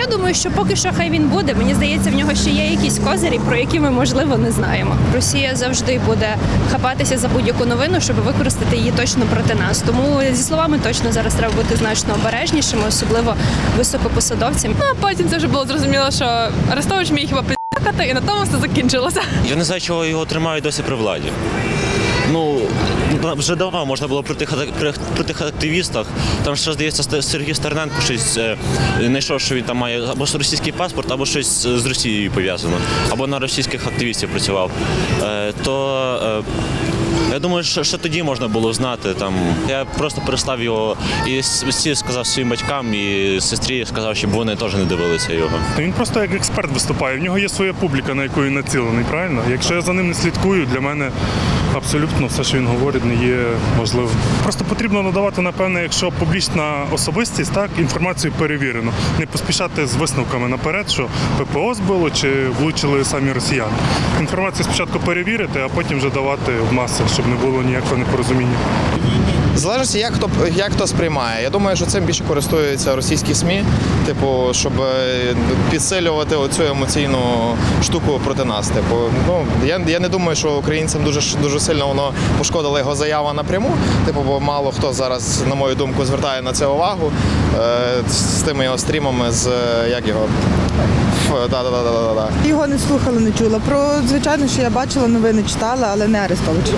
Я думаю, що поки що хай він буде. Мені здається, в нього ще є якісь козирі, про які ми можливо не знаємо. Росія завжди буде хапатися за будь-яку новину, щоб використати її точно проти нас. Тому зі словами точно зараз треба бути значно обережнішими, особливо високопосадовцям. Ну, а потім це вже було зрозуміло, що Арестович міг його підкати, і на тому все закінчилося. Я не знаю, чого його тримають досі при владі. Ну, вже давно можна було при тих, при, тих активістах. Там ще, здається, Сергій Стерненко щось е, знайшов, що він там має або російський паспорт, або щось з Росією пов'язано, або на російських активістів працював. Е, то е, я думаю, що, що тоді можна було знати. Там я просто переслав його і всі сказав своїм батькам і сестрі сказав, щоб вони теж не дивилися його. Він просто як експерт виступає. В нього є своя публіка, на яку він націлений, правильно? Якщо я за ним не слідкую, для мене абсолютно все, що він говорить, не є можливим. Просто потрібно надавати, напевне, якщо публічна особистість, так інформацію перевірену. Не поспішати з висновками наперед, що ППО збило чи влучили самі росіяни. Інформацію спочатку перевірити, а потім вже давати в маси, щоб не було ніякого непорозуміння. Залежить, як хто як хто сприймає. Я думаю, що цим більше користуються російські СМІ, типу, щоб е, підсилювати оцю емоційну штуку проти нас. Типу, ну я, я не думаю, що українцям дуже дуже сильно воно пошкодила його заява напряму. Типу, бо мало хто зараз, на мою думку, звертає на це увагу е, з тими його стрімами, з е, як його. Да, да, да, да, да, да. Його не слухала, не чула. Про звичайно, що я бачила новини, читала, але не Арестовича.